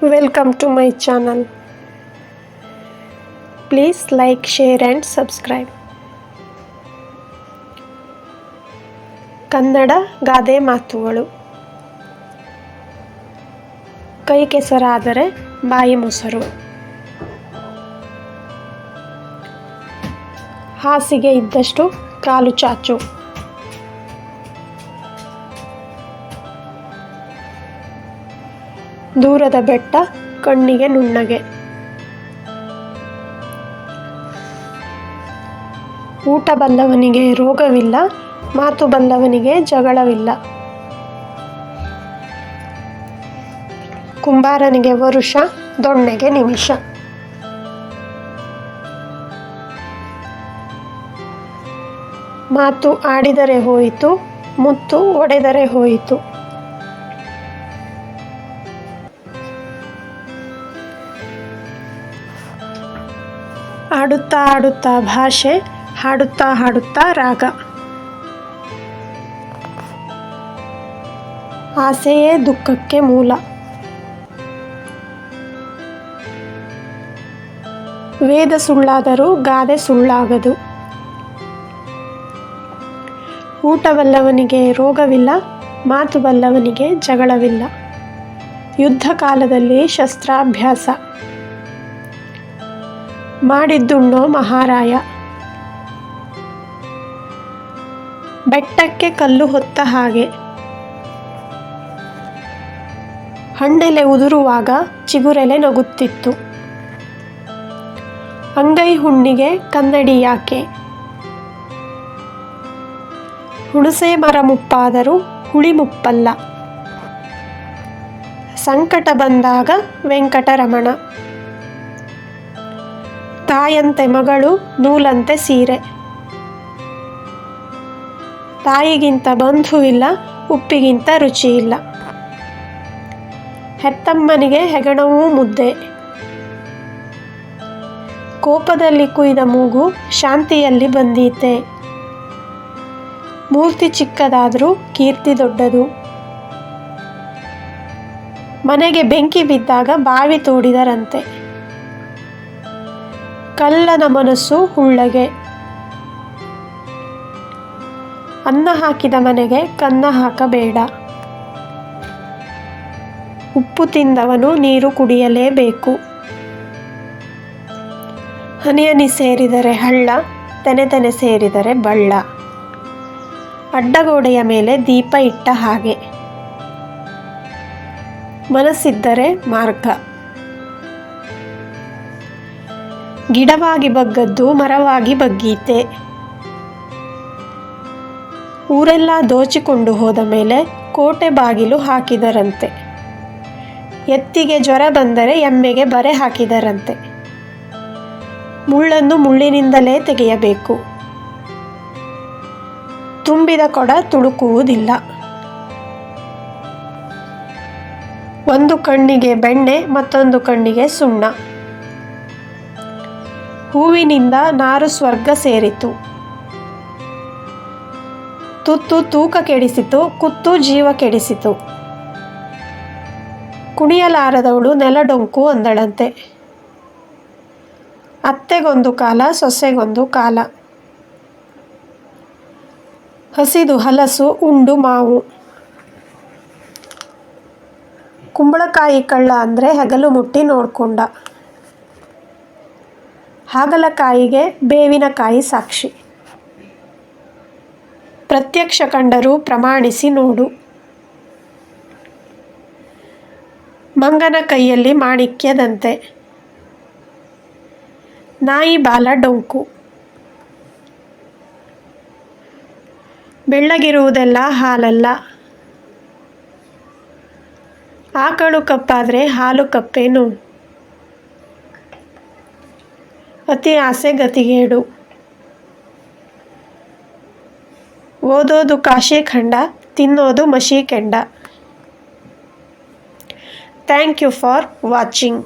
Welcome to my channel. Please like, share and subscribe. Kannada ಗಾದೆ ಮಾತುಗಳು ಕೈ ಕೆಸರಾದರೆ ಬಾಯಿ ಮೊಸರು ಹಾಸಿಗೆ ಇದ್ದಷ್ಟು ಕಾಲು ಚಾಚು ದೂರದ ಬೆಟ್ಟ ಕಣ್ಣಿಗೆ ನುಣ್ಣಗೆ. ಊಟ ಬಲ್ಲವನಿಗೆ ರೋಗವಿಲ್ಲ, ಮಾತು ಬಲ್ಲವನಿಗೆ ಜಗಳವಿಲ್ಲ. ಕುಂಬಾರನಿಗೆ ವರುಷ, ದೊಣ್ಣೆಗೆ ನಿಮಿಷ. ಮಾತು ಆಡಿದರೆ ಹೋಯಿತು, ಮುತ್ತು ಒಡೆದರೆ ಹೋಯಿತು. ಆಡುತ್ತಾ ಆಡುತ್ತಾ ಭಾಷೆ, ಹಾಡುತ್ತಾ ಹಾಡುತ್ತಾ ರಾಗ. ಆಸೆಯೇ ದುಃಖಕ್ಕೆ ಮೂಲ. ವೇದ ಸುಳ್ಳಾದರೂ ಗಾದೆ ಸುಳ್ಳಾಗದು. ಊಟವಲ್ಲವನಿಗೆ ರೋಗವಿಲ್ಲ ಮಾತು ಬಲ್ಲವನಿಗೆ ಜಗಳವಿಲ್ಲ. ಯುದ್ಧ ಕಾಲದಲ್ಲಿ ಶಸ್ತ್ರಾಭ್ಯಾಸ. ಮಾಡಿದ್ದುಣ್ಣೋ ಮಹಾರಾಯ. ಬೆಟ್ಟಕ್ಕೆ ಕಲ್ಲು ಹೊತ್ತ ಹಾಗೆ. ಹಣ್ಣೆಲೆ ಉದುರುವಾಗ ಚಿಗುರೆಲೆ ನಗುತ್ತಿತ್ತು. ಅಂಗೈ ಹುಣ್ಣಿಗೆ ಕನ್ನಡಿ ಯಾಕೆ? ಹುಣಸೆ ಮರ ಮುಪ್ಪಾದರೂ ಹುಳಿ ಮುಪ್ಪಲ್ಲ. ಸಂಕಟ ಬಂದಾಗ ವೆಂಕಟರಮಣ. ತಾಯಂತೆ ಮಗಳು ನೂಲಂತೆ ಸೀರೆ. ತಾಯಿಗಿಂತ ಬಂಧುವಿಲ್ಲ ಉಪ್ಪಿಗಿಂತ ರುಚಿ ಇಲ್ಲ. ಹೆತ್ತಮ್ಮನಿಗೆ ಹೆಗಣವೂ ಮುದ್ದೆ. ಕೋಪದಲ್ಲಿ ಕುಯ್ದ ಮೂಗು ಶಾಂತಿಯಲ್ಲಿ ಬಂದೀತೆ. ಮೂರ್ತಿ ಚಿಕ್ಕದಾದರೂ ಕೀರ್ತಿ ದೊಡ್ಡದು. ಮನೆಗೆ ಬೆಂಕಿ ಬಿದ್ದಾಗ ಬಾವಿ ತೋಡಿದರಂತೆ. ಕಲ್ಲನ ಮನಸ್ಸು ಹುಳ್ಳಗೆ ಅನ್ನ ಹಾಕಿದ ಮನೆಗೆ ಕನ್ನ ಹಾಕಬೇಡ. ಉಪ್ಪು ತಿಂದವನು ನೀರು ಕುಡಿಯಲೇಬೇಕು. ಹನಿಯನಿ ಹನಿ ಸೇರಿದರೆ ಹಳ್ಳ, ತೆನೆ ತೆನೆ ಸೇರಿದರೆ ಬಳ್ಳ. ಅಡ್ಡಗೋಡೆಯ ಮೇಲೆ ದೀಪ ಇಟ್ಟ ಹಾಗೆ. ಮನಸ್ಸಿದ್ದರೆ ಮಾರ್ಗ. ಗಿಡವಾಗಿ ಬಗ್ಗದ್ದು ಮರವಾಗಿ ಬಗ್ಗೀತೆ. ಊರೆಲ್ಲ ದೋಚಿಕೊಂಡು ಹೋದ ಮೇಲೆ ಕೋಟೆ ಬಾಗಿಲು ಹಾಕಿದರಂತೆ. ಎತ್ತಿಗೆ ಜ್ವರ ಬಂದರೆ ಎಮ್ಮೆಗೆ ಬರೆ ಹಾಕಿದರಂತೆ. ಮುಳ್ಳನ್ನು ಮುಳ್ಳಿನಿಂದಲೇ ತೆಗೆಯಬೇಕು. ತುಂಬಿದ ಕೊಡ ತುಳುಕುವುದಿಲ್ಲ. ಒಂದು ಕಣ್ಣಿಗೆ ಬೆಣ್ಣೆ, ಮತ್ತೊಂದು ಕಣ್ಣಿಗೆ ಸುಣ್ಣ. ಹೂವಿನಿಂದ ನಾರು ಸ್ವರ್ಗ ಸೇರಿತು. ತುತ್ತು ತೂಕ ಕೆಡಿಸಿತು, ಕುತ್ತು ಜೀವ ಕೆಡಿಸಿತು. ಕುಣಿಯಲಾರದವಳು ನೆಲಡೊಂಕು ಅಂದಳಂತೆ. ಅತ್ತೆಗೊಂದು ಕಾಲ, ಸೊಸೆಗೊಂದು ಕಾಲ. ಹಸಿದು ಹಲಸು, ಉಂಡು ಮಾವು. ಕುಂಬಳಕಾಯಿ ಕಳ್ಳ ಅಂದರೆ ಹಗಲು ಮುಟ್ಟಿ ನೋಡ್ಕೊಂಡ. ಹಾಗಲಕಾಯಿಗೆ ಬೇವಿನಕಾಯಿ ಸಾಕ್ಷಿ. ಪ್ರತ್ಯಕ್ಷ ಕಂಡರೂ ಪ್ರಮಾಣಿಸಿ ನೋಡು. ಮಂಗನ ಕೈಯಲ್ಲಿ ಮಾಣಿಕ್ಯದಂತೆ. ನಾಯಿ ಬಾಲ ಡೊಂಕು. ಬೆಳ್ಳಗಿರುವುದೆಲ್ಲ ಹಾಲಲ್ಲ. ಆಕಳು ಕಪ್ಪಾದರೆ ಹಾಲು ಕಪ್ಪೇನು ಅತಿ ಆಸೆ ಗತಿಗೇಡು. ಓದೋದು ಕಾಶಿ ಖಂಡ ತಿನ್ನೋದು ಮಶಿ ಕೆಂಡ. Thank you for watching.